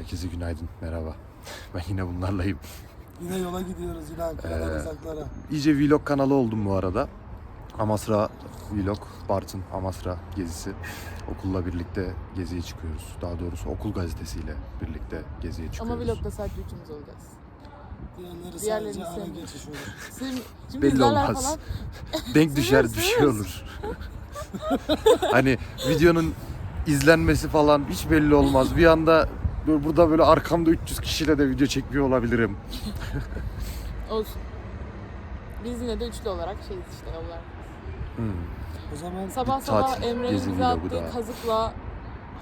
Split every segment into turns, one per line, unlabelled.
Herkese günaydın, merhaba. Ben yine bunlarlayım.
Yine yola gidiyoruz yine Ankara'dan
Ee,
uzaklara.
İyice vlog kanalı oldum bu arada. Amasra vlog, Bartın Amasra gezisi. Okulla birlikte geziye çıkıyoruz. Daha doğrusu okul gazetesiyle birlikte geziye çıkıyoruz.
Ama vlogda sadece üçümüz olacağız.
Diğerleri
diğerlerini
sadece ara geçiş olur.
Şimdi,
Belli olmaz.
falan.
Denk düşer bir şey olur. hani videonun izlenmesi falan hiç belli olmaz. Bir anda böyle burada böyle arkamda 300 kişiyle de video çekmiyor olabilirim.
Olsun. Biz yine de üçlü olarak şeyiz işte yollar.
Hmm.
O zaman
Sabah sabah
tatil,
Emre'nin bize attığı kazıkla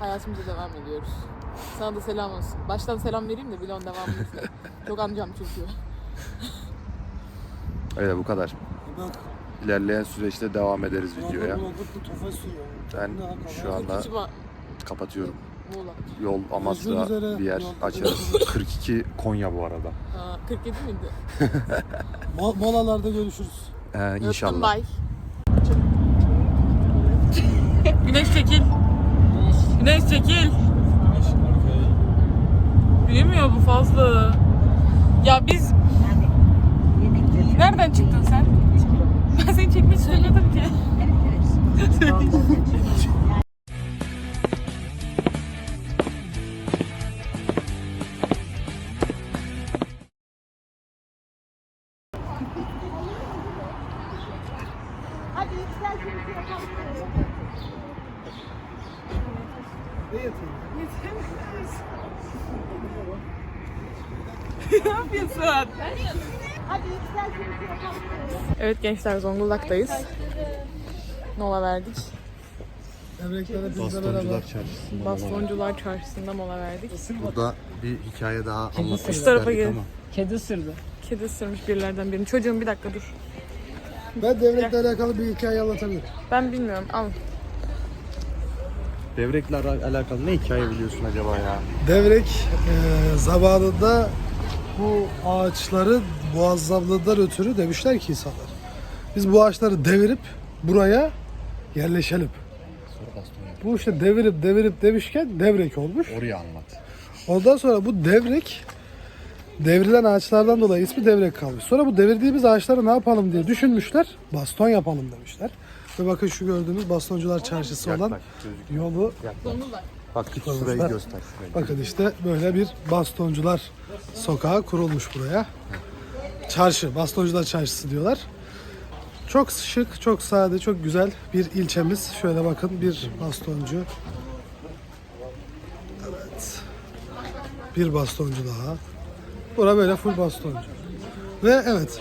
hayatımıza devam ediyoruz. Sana da selam olsun. Baştan selam vereyim de vlogun devamını izle. Çok amcam çünkü.
Evet bu kadar.
bak.
İlerleyen süreçte devam ederiz videoya. Ben şu anda kapatıyorum.
Muğla.
Yol Amasra bir yer
yol-
açarız. 42 Konya bu arada.
Ha, 47 miydi?
Mo- molalarda görüşürüz.
Ee,
Öptüm,
inşallah.
Bay. Güneş çekil. Güneş çekil. Büyümüyor bu fazla. Ya biz... Nereden çıktın sen? Ben seni çekmek istemiyordum ki.
Ne yatayım?
ne yapıyorsun? Evet gençler Zonguldak'tayız. Mola verdik.
Beraber.
Çarşısı'nda.
Bastoncular Çarşısı'nda mola verdik.
Burada bir hikaye daha anlatmak isterdik ama.
Kedi ısırdı.
Kedi ısırmış birilerden birini. Çocuğum bir dakika dur.
Ben devrekle alakalı bir hikaye anlatabilirim.
Ben bilmiyorum. Al.
Devrekle alakalı ne hikaye biliyorsun acaba ya?
Devrek e, zamanında bu ağaçları muazzamlığından ötürü demişler ki insanlar. Biz bu ağaçları devirip buraya yerleşelim. Bu işte devirip devirip demişken devrek olmuş.
Orayı anlat.
Ondan sonra bu devrek devrilen ağaçlardan dolayı ismi devrek kalmış. Sonra bu devirdiğimiz ağaçları ne yapalım diye düşünmüşler. Baston yapalım demişler. Ve bakın şu gördüğünüz bastoncular çarşısı olan yolu.
Bak git şurayı göster. Şurayı.
Bakın işte böyle bir bastoncular sokağı kurulmuş buraya. Çarşı, bastoncular çarşısı diyorlar. Çok şık, çok sade, çok güzel bir ilçemiz. Şöyle bakın bir bastoncu. Evet. Bir bastoncu daha. Bura böyle full bastoncu. Ve evet.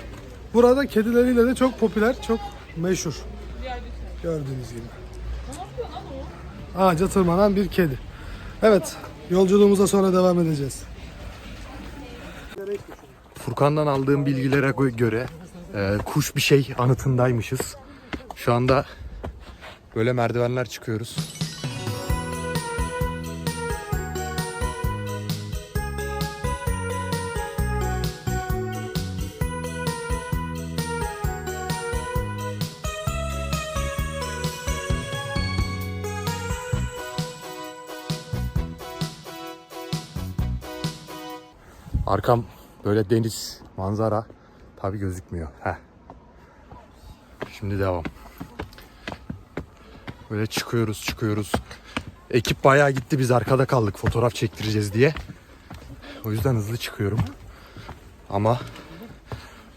Burada kedileriyle de çok popüler, çok meşhur. Gördüğünüz gibi. Ağaca tırmanan bir kedi. Evet, yolculuğumuza sonra devam edeceğiz.
Furkan'dan aldığım bilgilere gö- göre e, kuş bir şey anıtındaymışız. Şu anda böyle merdivenler çıkıyoruz. Arkam böyle deniz, manzara tabi gözükmüyor. Heh. Şimdi devam. Böyle çıkıyoruz çıkıyoruz. Ekip bayağı gitti biz arkada kaldık fotoğraf çektireceğiz diye. O yüzden hızlı çıkıyorum. Ama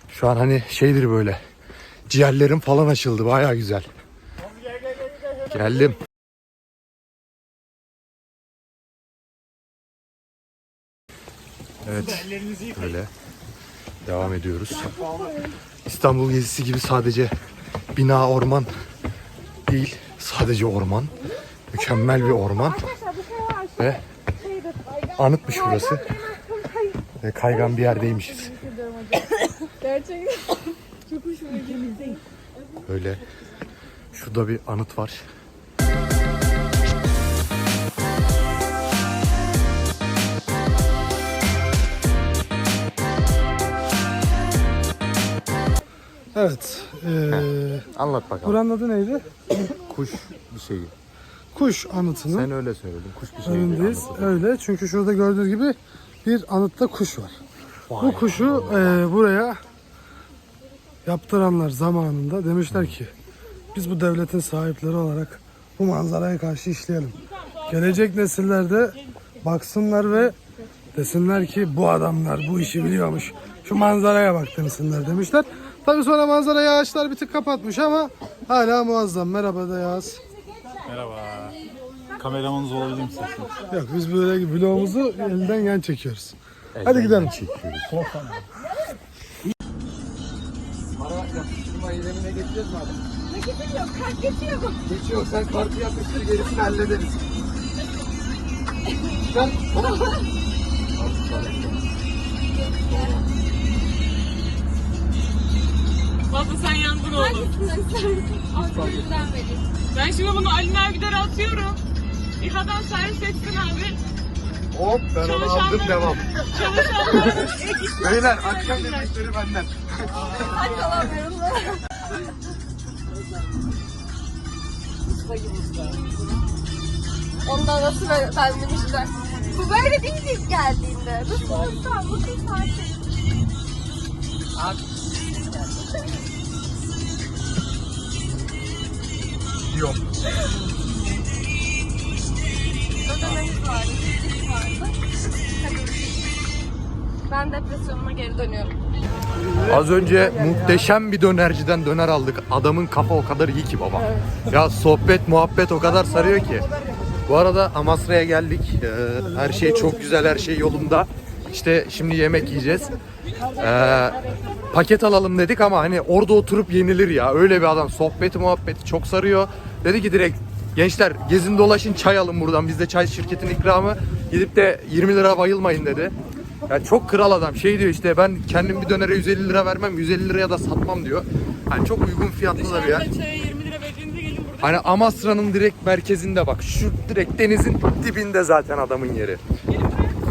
şu an hani şeydir böyle. Ciğerlerim falan açıldı bayağı güzel. Geldim. Evet. Böyle devam ediyoruz. İstanbul gezisi gibi sadece bina orman değil. Sadece orman. Mükemmel bir orman. Ve anıtmış burası. Ve kaygan bir yerdeymişiz.
Gerçekten çok hoşuma gitti.
Böyle şurada bir anıt var.
Evet, eee
Anlat bakalım.
buranın adı neydi?
Kuş bir şeyi.
kuş anıtının
Sen öyle söyledin. Kuş bir şey.
önündeyiz. Öyle çünkü şurada gördüğünüz gibi bir anıtta kuş var. Bu kuşu e, buraya yaptıranlar zamanında demişler ki biz bu devletin sahipleri olarak bu manzaraya karşı işleyelim. Gelecek nesillerde baksınlar ve desinler ki bu adamlar bu işi biliyormuş. Şu manzaraya bak desinler demişler. Tabii sonra manzarayı ağaçlar bir tık kapatmış ama hala muazzam. Merhaba da Yağız.
Merhaba. Kameramanınız olabilir mi isterseniz?
Yok biz böyle vlogumuzu elden yan çekiyoruz. Hadi gidelim.
Geçiyor sen kartı yapıştır gerisini hallederiz.
Fazla sen yandın oğlum. Ben şimdi bunu Ali Nergider'e atıyorum. İHA'dan servis etsin abi.
Hop ben onu aldım devam. Beyler akşam yemekleri benden.
Ondan nasıl böyle benzemişler. Bu böyle değil ilk geldiğinde. Nasıl olsa bu bir saati.
Yok.
Vardı. Vardı. Tabii. Ben depresyonuma geri dönüyorum.
Az önce muhteşem bir dönerciden döner aldık. Adamın kafa o kadar iyi ki baba. Ya sohbet muhabbet o kadar sarıyor ki. Bu arada Amasra'ya geldik. Ee, her şey çok güzel, her şey yolunda. İşte şimdi yemek yiyeceğiz. Ee, paket alalım dedik ama hani orada oturup yenilir ya. Öyle bir adam. Sohbeti muhabbeti çok sarıyor. Dedi ki direkt gençler gezin dolaşın çay alın buradan. Bizde çay şirketin ikramı. Gidip de 20 lira bayılmayın dedi. Ya çok kral adam. Şey diyor işte ben kendim bir dönere 150 lira vermem, 150 liraya da satmam diyor. Hani çok uygun fiyatlı da bir yer.
Çaya 20 lira verdiğinizde gelin burada.
Hani Amasra'nın direkt merkezinde bak. Şu direkt denizin dibinde zaten adamın yeri.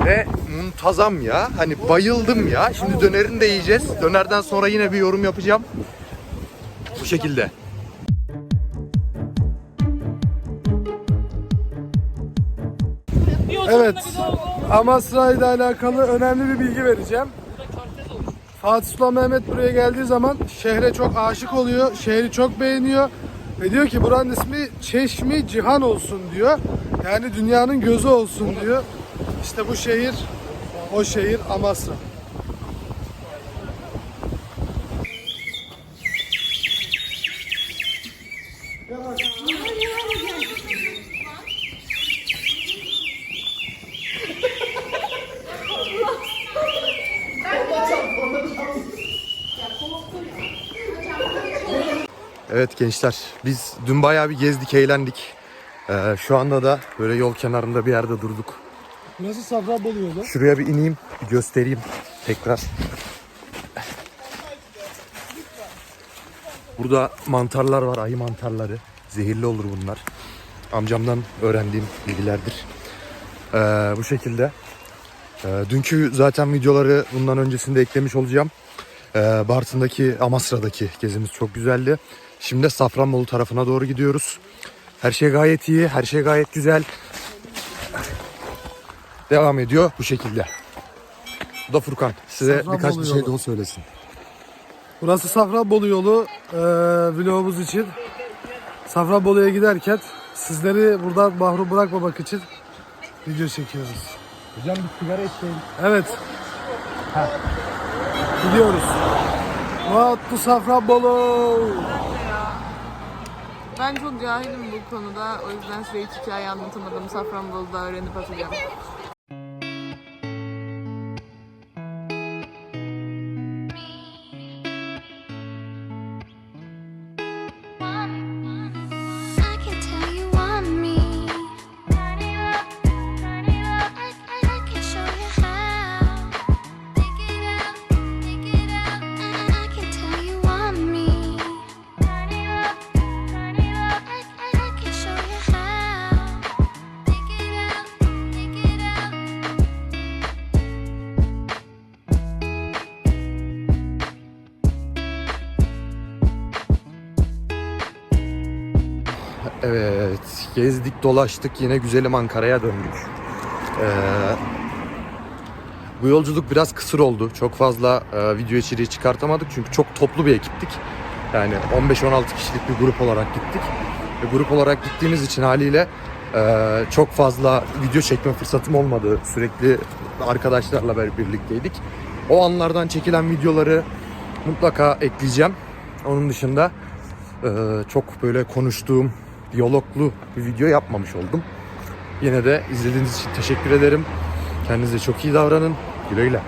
Ve muntazam ya. Hani bayıldım ya. Şimdi dönerini de yiyeceğiz. Dönerden sonra yine bir yorum yapacağım. Bu şekilde.
Evet. Amasra ile alakalı önemli bir bilgi vereceğim. Fatih Sultan Mehmet buraya geldiği zaman şehre çok aşık oluyor. Şehri çok beğeniyor. Ve diyor ki buranın ismi Çeşmi Cihan olsun diyor. Yani dünyanın gözü olsun diyor. İşte bu şehir, o şehir Amasra.
Evet gençler biz dün bayağı bir gezdik eğlendik. Ee, şu anda da böyle yol kenarında bir yerde durduk.
Burası Safranbolu yolu.
Şuraya bir ineyim göstereyim tekrar. Burada mantarlar var ayı mantarları. Zehirli olur bunlar. Amcamdan öğrendiğim bilgilerdir. Ee, bu şekilde. Ee, dünkü zaten videoları bundan öncesinde eklemiş olacağım. Ee, Bartın'daki Amasra'daki gezimiz çok güzeldi. Şimdi de Safranbolu tarafına doğru gidiyoruz. Her şey gayet iyi, her şey gayet güzel. Devam ediyor bu şekilde. Bu da Furkan. Size
Safranbolu
birkaç bir şey
yolu.
daha söylesin.
Burası Safranbolu yolu eee vlogumuz için. Safranbolu'ya giderken sizleri buradan mahrum bırakmamak için video çekiyoruz.
Hocam bir sigara içelim.
Evet. Gidiyoruz. What to Safranbolu?
Ben çok cahilim bu konuda. O yüzden size hiç hikaye anlatamadım. Safranbolu'da öğrenip atacağım.
Gezdik dolaştık yine güzelim Ankara'ya döndük. Ee, bu yolculuk biraz kısır oldu. Çok fazla e, video içeriği çıkartamadık çünkü çok toplu bir ekiptik. Yani 15-16 kişilik bir grup olarak gittik. Ve grup olarak gittiğimiz için haliyle e, çok fazla video çekme fırsatım olmadı. Sürekli arkadaşlarla birlikteydik. O anlardan çekilen videoları mutlaka ekleyeceğim. Onun dışında e, çok böyle konuştuğum, diyaloglu bir video yapmamış oldum. Yine de izlediğiniz için teşekkür ederim. Kendinize çok iyi davranın. Güle güle.